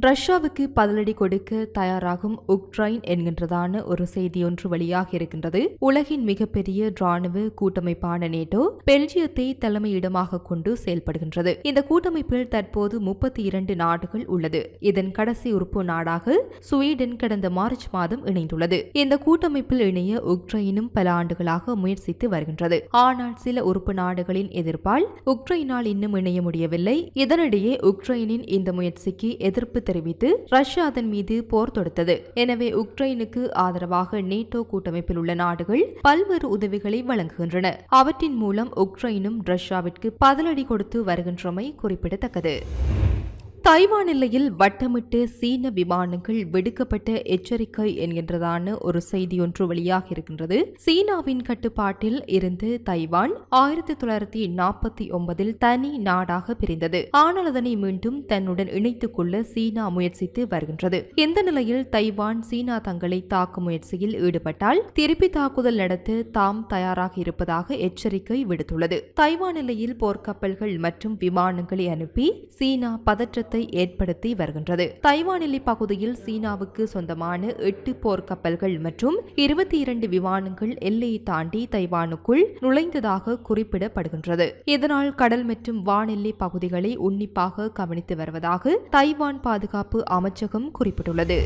ரஷ்யாவுக்கு பதிலடி கொடுக்க தயாராகும் உக்ரைன் என்கின்றதான ஒரு செய்தி ஒன்று வெளியாக இருக்கின்றது. உலகின் மிகப்பெரிய ராணுவ கூட்டமைப்பான நேட்டோ பெல்ஜியத்தை தலைமையிடமாக கொண்டு செயல்படுகின்றது. இந்த கூட்டமைப்பில் தற்போது முப்பத்தி இரண்டு நாடுகள் உள்ளது. இதன் கடைசி உறுப்பு நாடாக ஸ்வீடன் கடந்த மார்ச் மாதம் இணைந்துள்ளது. இந்த கூட்டமைப்பில் இணைய உக்ரைனும் பல ஆண்டுகளாக முயற்சித்து வருகின்றது. ஆனால் சில உறுப்பு நாடுகளின் எதிர்ப்பால் உக்ரைனால் இன்னும் இணைய முடியவில்லை. இதனிடையே உக்ரைனின் இந்த முயற்சிக்கு எதிர்ப்பு தெரிவித்து ரஷ்யா அதன் மீது போர் தொடுத்தது. எனவே உக்ரைனுக்கு ஆதரவாக நேட்டோ கூட்டமைப்பில் உள்ள நாடுகள் பல்வேறு உதவிகளை வழங்குகின்றன. அவற்றின் மூலம் உக்ரைனும் ரஷ்யாவிற்கு பதிலடி கொடுத்து வருகின்றமை குறிப்பிடத்தக்கது. தைவான் எல்லையில் வட்டமிட்டு சீன விமானங்கள் விடுக்கப்பட்ட எச்சரிக்கை என்கின்றதான ஒரு செய்தி ஒன்று வெளியாக இருக்கின்றது. சீனாவின் கட்டுப்பாட்டில் இருந்து தைவான் ஆயிரத்தி தொள்ளாயிரத்தி நாற்பத்தி ஒன்பதில் தனி நாடாக பிரிந்தது. ஆனால் அதனை மீண்டும் தன்னுடன் இணைத்துக் கொள்ள சீனா முயற்சித்து வருகின்றது. இந்த நிலையில் தைவான் சீனா தங்களை தாக்கும் முயற்சியில் ஈடுபட்டால் திருப்பி தாக்குதல் நடத்த தாம் தயாராக இருப்பதாக எச்சரிக்கை விடுத்துள்ளது. தைவான் எல்லையில் போர்க்கப்பல்கள் மற்றும் விமானங்களை அனுப்பி சீனா பதற்றத்தை தாக்கத்தை ஏற்படுத்தி வருகின்றது. தைவான் எல்லை பகுதியில் சீனாவுக்கு சொந்தமான எட்டு போர்க்கப்பல்கள் மற்றும் இருபத்தி இரண்டு விமானங்கள் எல்லையை தாண்டி தைவானுக்குள் நுழைந்ததாக குறிப்பிடப்படுகின்றது. இதனால் கடல் மற்றும் வானெல்லை பகுதிகளை உன்னிப்பாக கவனித்து வருவதாக தைவான் பாதுகாப்பு அமைச்சகம் குறிப்பிட்டுள்ளது.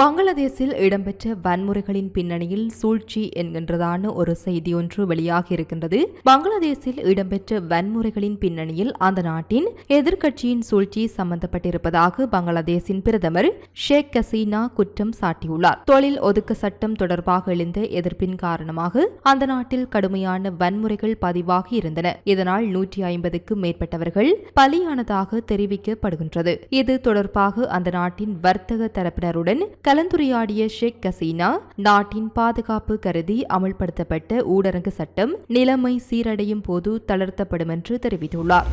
பங்களாதேஷில் இடம்பெற்ற வன்முறைகளின் பின்னணியில் சூழ்ச்சி என்கின்றதான ஒரு செய்தி ஒன்று வெளியாகியிருக்கின்றது. பங்களாதேஷில் இடம்பெற்ற வன்முறைகளின் பின்னணியில் அந்த நாட்டின் எதிர்க்கட்சியின் சூழ்ச்சி சம்பந்தப்பட்டிருப்பதாக பங்களாதேஷின் பிரதமர் ஷேக் கசீனா குற்றம் சாட்டியுள்ளார். தொழில் ஒதுக்க சட்டம் தொடர்பாக எழுந்த எதிர்ப்பின் காரணமாக அந்த நாட்டில் கடுமையான வன்முறைகள் பதிவாகி இருந்தன. இதனால் நூற்றி ஐம்பதுக்கும் மேற்பட்டவர்கள் பலியானதாக தெரிவிக்கப்படுகின்றது. இது தொடர்பாக அந்த நாட்டின் வர்த்தக தரப்பினருடன் கலந்துரையாடிய ஷேக் கசீனா நாட்டின் பாதுகாப்பு கருதி அமல்படுத்தப்பட்ட ஊடரங்கு சட்டம் நிலைமை சீரடையும் போது தளர்த்தப்படும் என்று தெரிவித்துள்ளார்.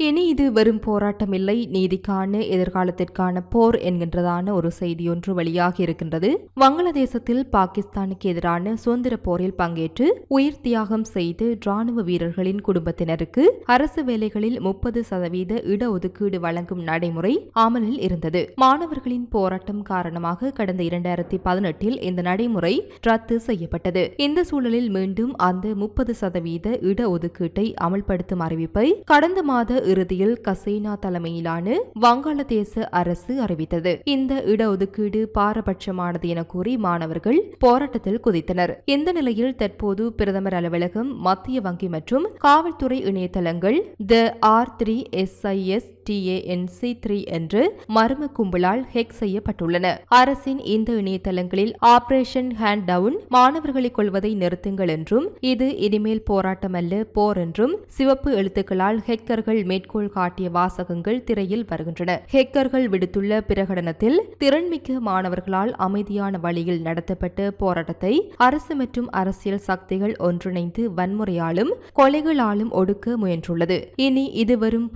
இனி இது வெறும் போராட்டமில்லை. நீதிக்கான எதிர்காலத்திற்கான போர் என்கின்றதான ஒரு செய்தி ஒன்று வெளியாகி இருக்கின்றது. வங்களாதேசத்தில் பாகிஸ்தானுக்கு எதிரான சுதந்திர போரில் பங்கேற்று உயிர் தியாகம் செய்து ராணுவ வீரர்களின் குடும்பத்தினருக்கு அரசு வேலைகளில் முப்பது சதவீத இடஒதுக்கீடு வழங்கும் நடைமுறை அமலில் இருந்தது. மாணவர்களின் போராட்டம் காரணமாக கடந்த இரண்டாயிரத்தி பதினெட்டில் இந்த நடைமுறை ரத்து செய்யப்பட்டது. இந்த சூழலில் மீண்டும் அந்த முப்பது சதவீத இடஒதுக்கீட்டை அமல்படுத்தும் அறிவிப்பை கடந்த மாத இறுதியில் கசேனா தலைமையிலான வங்காளதேச அரசு அறிவித்தது. இந்த இடஒதுக்கீடு பாரபட்சமானது என கூறி மாணவர்கள் போராட்டத்தில் குதித்தனர். இந்த நிலையில் தற்போது பிரதமர் அலுவலகம் மத்திய வங்கி மற்றும் காவல்துறை இணையதளங்கள் the R three SIS TANC three என்று மர்ம கும்பலால் ஹெக் செய்யப்பட்டுள்ளன. அரசின் இந்த இணையதளங்களில் ஆபரேஷன் ஹேண்ட் டவுன் மாணவர்களை கொள்வதை நிறுத்துங்கள் என்றும் இது இனிமேல் போராட்டம் அல்ல போர் என்றும் சிவப்பு எழுத்துக்களால் ஹெக்கர்கள் மேற்கோள் காட்டிய வாசகங்கள் திரையில் வருகின்றன. ஹெக்கர்கள் விடுத்துள்ள பிரகடனத்தில் திறன்மிக்க மாணவர்களால் அமைதியான வழியில் நடத்தப்பட்ட போராட்டத்தை அரசு மற்றும் அரசியல் சக்திகள் ஒன்றிணைந்து வன்முறையாலும் கொலைகளாலும் ஒடுக்க முயன்றுள்ளது. இனி இது வரும்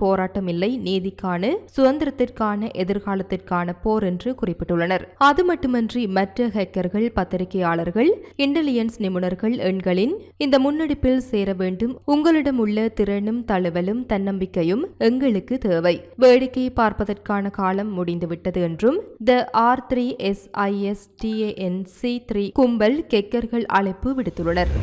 நீ நீதிக்கான சுதந்திரத்திற்கான எதிர்காலத்திற்கான போர் என்று குறிப்பிட்டுள்ளனர். அது மட்டுமன்றி மற்ற ஹேக்கர்கள் பத்திரிகையாளர்கள் இன்டெலிஜென்ஸ் நிபுணர்கள் எண்களின் இந்த முன்னெடுப்பில் சேர வேண்டும். உங்களிடம் உள்ள திறனும் தழுவலும் தன்னம்பிக்கையும் எங்களுக்கு தேவை. வேடிக்கை பார்ப்பதற்கான காலம் முடிந்துவிட்டது என்றும் the R three S I S C three கும்பல் கெக்கர்கள் அழைப்பு விடுத்துள்ளனர்.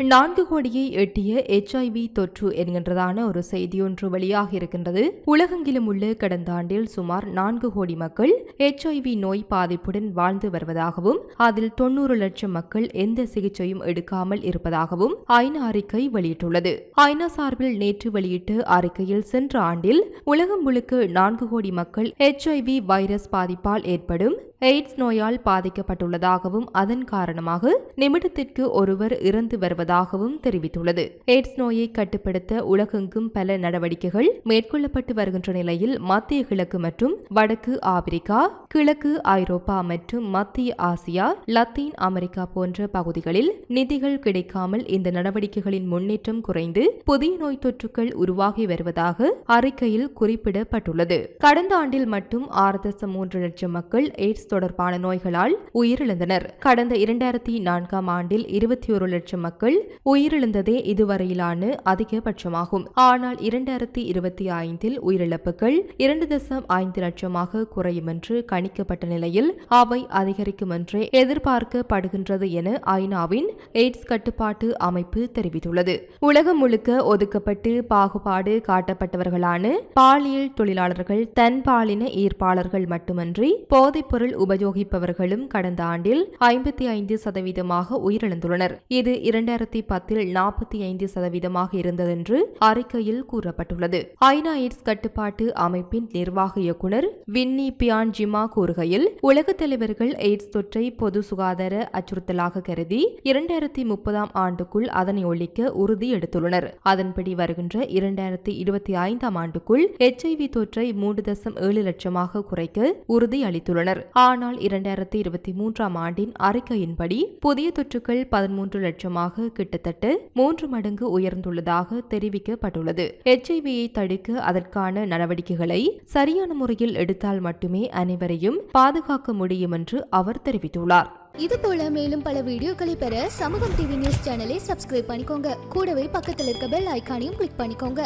நான்கு கோடியை எட்டிய எச்ஐவி தொற்று என்கின்றதான ஒரு செய்தி ஒன்று வெளியாக இருக்கின்றது. உலகெங்கிலும் உள்ள கடந்த ஆண்டில் சுமார் நான்கு கோடி மக்கள் எச்ஐவி நோய் பாதிப்புடன் வாழ்ந்து வருவதாகவும் அதில் தொன்னூறு லட்சம் மக்கள் எந்த சிகிச்சையும் எடுக்காமல் இருப்பதாகவும் ஐநா அறிக்கை வெளியிட்டுள்ளது. ஐநா சார்பில் நேற்று வெளியிட்ட அறிக்கையில் சென்ற ஆண்டில் உலகம் முழுக்க நான்கு கோடி மக்கள் எச்ஐவி வைரஸ் பாதிப்பால் ஏற்படும் எய்ட்ஸ் நோயால் பாதிக்கப்பட்டுள்ளதாகவும் அதன் காரணமாக நிமிடத்திற்கு ஒருவர் இறந்து வருவதாகவும் தெரிவித்துள்ளது. எய்ட்ஸ் நோயை கட்டுப்படுத்த உலகெங்கும் பல நடவடிக்கைகள் மேற்கொள்ளப்பட்டு வருகின்ற நிலையில் மத்திய கிழக்கு மற்றும் வடக்கு ஆப்பிரிக்கா கிழக்கு ஐரோப்பா மற்றும் மத்திய ஆசியா லத்தீன் அமெரிக்கா போன்ற பகுதிகளில் நிதிகள் கிடைக்காமல் இந்த நடவடிக்கைகளின் முன்னேற்றம் குறைந்து புதிய நோய் தொற்றுக்கள் உருவாகி வருவதாக அறிக்கையில் குறிப்பிடப்பட்டுள்ளது. கடந்த ஆண்டில் மட்டும் ஆறு தசம் மூன்று லட்சம் மக்கள் எய்ட்ஸ் தொடர்பான நோய்களால் உயிரிழந்தனர். கடந்த இரண்டாயிரத்தி நான்காம் ஆண்டில் இருபத்தி ஒரு லட்சம் மக்கள் உயிரிழந்ததே இதுவரையிலான அதிகபட்சமாகும். ஆனால் இரண்டாயிரத்தி இருபத்தி ஐந்தில் உயிரிழப்புகள் இரண்டு தசம் ஐந்து லட்சமாக குறையும் என்று கணிக்கப்பட்ட நிலையில் அவை அதிகரிக்கும் என்றே எதிர்பார்க்கப்படுகின்றது என ஐநாவின் எய்ட்ஸ் கட்டுப்பாட்டு அமைப்பு தெரிவித்துள்ளது. உலகம் முழுக்க ஒதுக்கப்பட்டு பாகுபாடு காட்டப்பட்டவர்களான பாலியல் தொழிலாளர்கள் தன்பாலின ஈர்ப்பாளர்கள் மட்டுமன்றி போதைப்பொருள் உபயோகிப்பவர்களும் கடந்த ஆண்டில் ஐம்பத்தி ஐந்து சதவீதமாக உயிரிழந்துள்ளனர். இது இரண்டாயிரத்தி பத்தில் நாற்பத்தி ஐந்து சதவீதமாக இருந்ததென்று அறிக்கையில் கூறப்பட்டுள்ளது. ஐநா எய்ட்ஸ் கட்டுப்பாட்டு அமைப்பின் நிர்வாக இயக்குனர் வின்னி பியான் ஜிமா கூறுகையில் உலகத் தலைவர்கள் எய்ட்ஸ் தொற்றை பொது சுகாதார அச்சுறுத்தலாக கருதி இரண்டாயிரத்தி முப்பதாம் ஆண்டுக்குள் அதனை ஒழிக்க உறுதி எடுத்துள்ளனர். அதன்படி வருகின்ற இரண்டாயிரத்தி இருபத்தி ஐந்தாம் ஆண்டுக்குள் எச்ஐவி தொற்றை மூன்று தசம் ஏழு லட்சமாக குறைக்க உறுதி அளித்துள்ளனர். ஆனால் இரண்டாயிரத்தி இருபத்தி மூன்றாம் ஆண்டின் அறிக்கையின்படி புதிய தொற்றுகள் பதிமூன்று லட்சமாக கிட்டத்தட்ட மூன்று மடங்கு உயர்ந்துள்ளதாக தெரிவிக்கப்பட்டுள்ளது. எச்ஐவியை தடுக்க அதற்கான நடவடிக்கைகளை சரியான முறையில் எடுத்தால் மட்டுமே அனைவரையும் பாதுகாக்க முடியும் என்று அவர் தெரிவித்துள்ளார். இது போல மேலும் பல வீடியோக்களை பெற சமூகம் டிவி நியூஸ் சேனலை சப்ஸ்கிரைப் பண்ணிக்கோங்க. கூடவே பக்கத்தில் இருக்க பெல் ஐக்கானையும் கிளிக் பண்ணிக்கோங்க.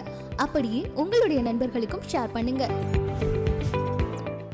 அப்படியே உங்களுடைய நண்பர்களுக்கும் ஷேர் பண்ணுங்க.